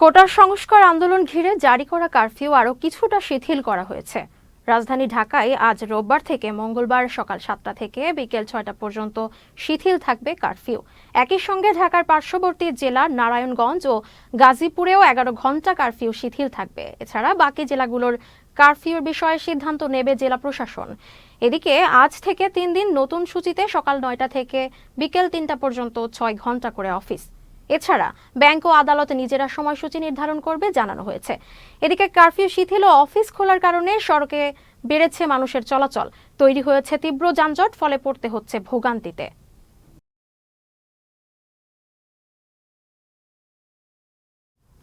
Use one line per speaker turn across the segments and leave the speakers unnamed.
কোটার সংস্কার আন্দোলন ঘিরে জারি করা কারফিউ আরও কিছুটা শিথিল করা হয়েছে। রাজধানী ঢাকায় আজ রোববার থেকে মঙ্গলবার সকাল সাতটা থেকে বিকেল ছয়টা পর্যন্ত শিথিল থাকবে কারফিউ। একই সঙ্গে ঢাকার পার্শ্ববর্তী জেলা নারায়ণগঞ্জ ও গাজীপুরেও এগারো ঘণ্টা কারফিউ শিথিল থাকবে। এছাড়া বাকি জেলাগুলোর কারফিউর বিষয়ে সিদ্ধান্ত নেবে জেলা প্রশাসন। এদিকে আজ থেকে তিন দিন নতুন সূচিতে সকাল নয়টা থেকে বিকেল তিনটা পর্যন্ত ছয় ঘণ্টা করে অফিস। এছাড়া ব্যাংক ও আদালত নিজেরা সময়সূচি নির্ধারণ করবে জানানো হয়েছে। এদিকে কারফিউ শিথিল ও অফিস খোলার কারণে সড়কে বেড়েছে মানুষের চলাচল। তৈরি হয়েছে তীব্র যানজট, ফলে পড়তে হচ্ছে ভোগান্তিতে।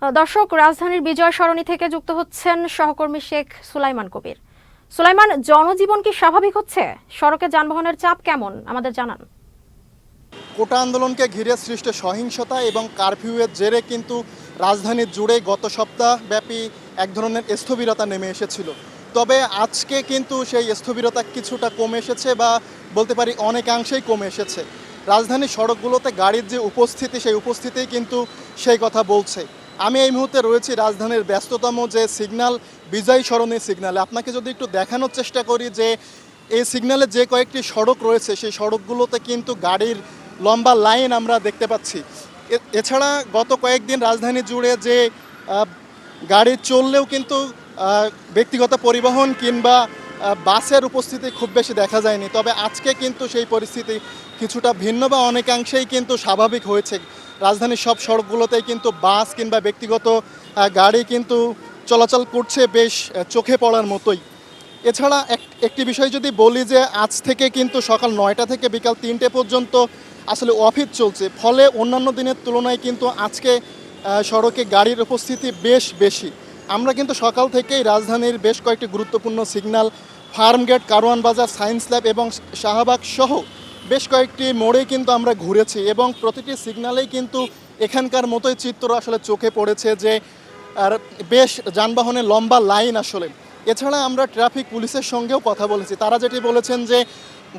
দর্শক, রাজধানীর বিজয় সরণি থেকে যুক্ত হচ্ছেন সহকর্মী শেখ সুলাইমান কবির। সুলাইমান, জনজীবন কি স্বাভাবিক হচ্ছে? সড়কে যানবাহনের চাপ কেমন? আমাদের জানান।
কোটা আন্দোলনকে ঘিরে সৃষ্ট সহিংসতা এবং কারফিউয়ের জেরে কিন্তু রাজধানী জুড়ে গত সপ্তাহব্যাপী এক ধরনের স্থবিরতা নেমে এসেছিল। তবে আজকে কিন্তু সেই স্থবিরতা কিছুটা কমে এসেছে বা বলতে পারি অনেকাংশেই কমে এসেছে। রাজধানীর সড়কগুলোতে গাড়ির যে উপস্থিতি, সেই উপস্থিতি কিন্তু সেই কথা বলছে। আমি এই মুহূর্তে রয়েছি রাজধানীর ব্যস্ততম যে সিগন্যাল বিজয় সরণী সিগন্যালে আপনাকে যদি একটু দেখানোর চেষ্টা করি যে এই সিগন্যালে যে কয়েকটি সড়ক রয়েছে, সেই সড়কগুলোতে কিন্তু গাড়ির লম্বা লাইন আমরা দেখতে পাচ্ছি। এছাড়া গত কয়েকদিন রাজধানী জুড়ে যে গাড়ি চললেও কিন্তু ব্যক্তিগত পরিবহন কিংবা বাসের উপস্থিতি খুব বেশি দেখা যায়নি। তবে আজকে কিন্তু সেই পরিস্থিতি কিছুটা ভিন্ন বা অনেকাংশেই কিন্তু স্বাভাবিক হয়েছে। রাজধানীর সব সড়কগুলোতেই কিন্তু বাস কিংবা ব্যক্তিগত গাড়ি কিন্তু চলাচল করছে বেশ চোখে পড়ার মতোই। এছাড়া এক- একটি বিষয় যদি বলি যে আজ থেকে কিন্তু সকাল নয়টা থেকে বিকাল তিনটে পর্যন্ত আসলে অফিস চলছে। ফলে অন্যান্য দিনের তুলনায় কিন্তু আজকে সড়কে গাড়ির উপস্থিতি বেশ বেশি। আমরা কিন্তু সকাল থেকেই রাজধানীর বেশ কয়েকটি গুরুত্বপূর্ণ সিগন্যাল, ফার্মগেট, কারওয়ান বাজার, সায়েন্স ল্যাব এবং শাহবাগ সহ বেশ কয়েকটি মোড়ে কিন্তু আমরা ঘুরেছি এবং প্রতিটি সিগনালেই কিন্তু এখানকার মতোই চিত্র আসলে চোখে পড়েছে যে, আর বেশ যানবাহনের লম্বা লাইন আসলে। এছাড়া আমরা ট্রাফিক পুলিশের সঙ্গেও কথা বলেছি। তারা যেটি বলেছেন যে,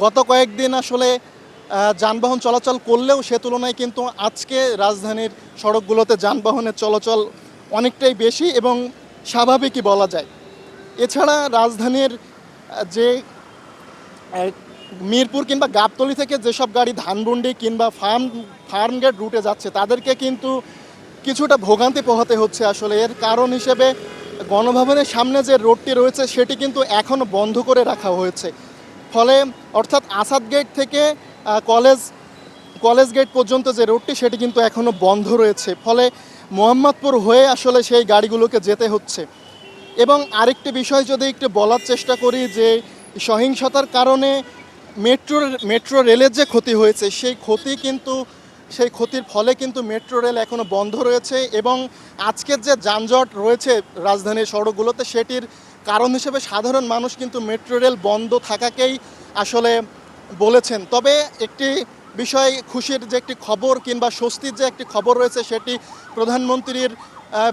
গত কয়েকদিন আসলে যানবাহন চলাচল করলেও সে তুলনায় কিন্তু আজকে রাজধানীর সড়কগুলোতে যানবাহনের চলাচল অনেকটাই বেশি এবং স্বাভাবিকই বলা যায়। এছাড়া রাজধানীর যে মিরপুর কিংবা গাবতলি থেকে যেসব গাড়ি ধানবন্ডি কিংবা ফার্ম ফার্ম, ফার্মগেট রুটে যাচ্ছে, তাদেরকে কিন্তু কিছুটা ভোগান্তি পোহাতে হচ্ছে আসলে। এর কারণ হিসেবে গণভবনের সামনে যে রোডটি রয়েছে, সেটি কিন্তু এখনও বন্ধ করে রাখা হয়েছে। ফলে অর্থাৎ আসাদ গেট থেকে কলেজ কলেজ গেট পর্যন্ত যে রোডটি, সেটি কিন্তু এখনও বন্ধ রয়েছে। ফলে মোহাম্মদপুর হয়ে আসলে সেই গাড়িগুলোকে যেতে হচ্ছে। এবং আরেকটি বিষয় যদি একটু বলার চেষ্টা করি, যে সহিংসতার কারণে মেট্রো মেট্রো রেলের যে ক্ষতি হয়েছে, সেই ক্ষতি কিন্তু সেই ক্ষতির ফলে কিন্তু মেট্রো রেল এখনও বন্ধ রয়েছে এবং আজকের যে যানজট রয়েছে রাজধানীর সড়কগুলোতে, সেটির কারণ হিসেবে সাধারণ মানুষ কিন্তু মেট্রো রেল বন্ধ থাকাকেই আসলে বলেছেন। তবে একটি বিষয় খুশির যে একটি খবর কিংবা স্বস্তির যে একটি খবর রয়েছে, সেটি প্রধানমন্ত্রীর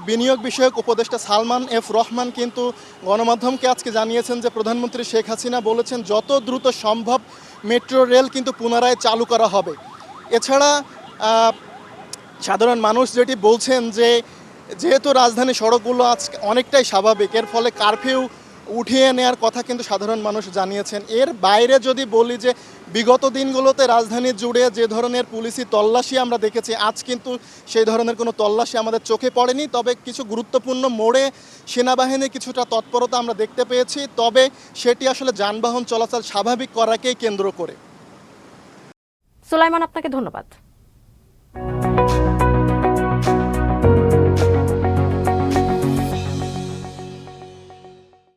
বিনিয়োগ বিষয়ক উপদেষ্টা সালমান এফ রহমান কিন্তু গণমাধ্যমকে আজকে জানিয়েছেন যে প্রধানমন্ত্রী শেখ হাসিনা বলেছেন, যত দ্রুত সম্ভব মেট্রো রেল কিন্তু পুনরায় চালু করা হবে। এছাড়া সাধারণ মানুষ যেটি বলছেন যে যেহেতু রাজধানী সড়কগুলো আজকে অনেকটাই স্বাভাবিক, এর ফলে কারফিউ উঠিয়ে নেওয়ার কথা কিন্তু সাধারণ মানুষ জানিয়েছেন। এর বাইরে যদি বলি যে বিগত দিনগুলোতে রাজধানী জুড়ে যে ধরনের পুলিশি তল্লাশি আমরা দেখেছি, আজ কিন্তু সেই ধরনের কোনো তল্লাশি আমাদের চোখে পড়েনি। তবে কিছু গুরুত্বপূর্ণ মোড়ে সেনাবাহিনী কিছুটা তৎপরতা আমরা দেখতে পেয়েছি। তবে সেটি আসলে যানবাহন চলাচল স্বাভাবিক করাকেই কেন্দ্র করে।
সুলাইমান, আপনাকে ধন্যবাদ।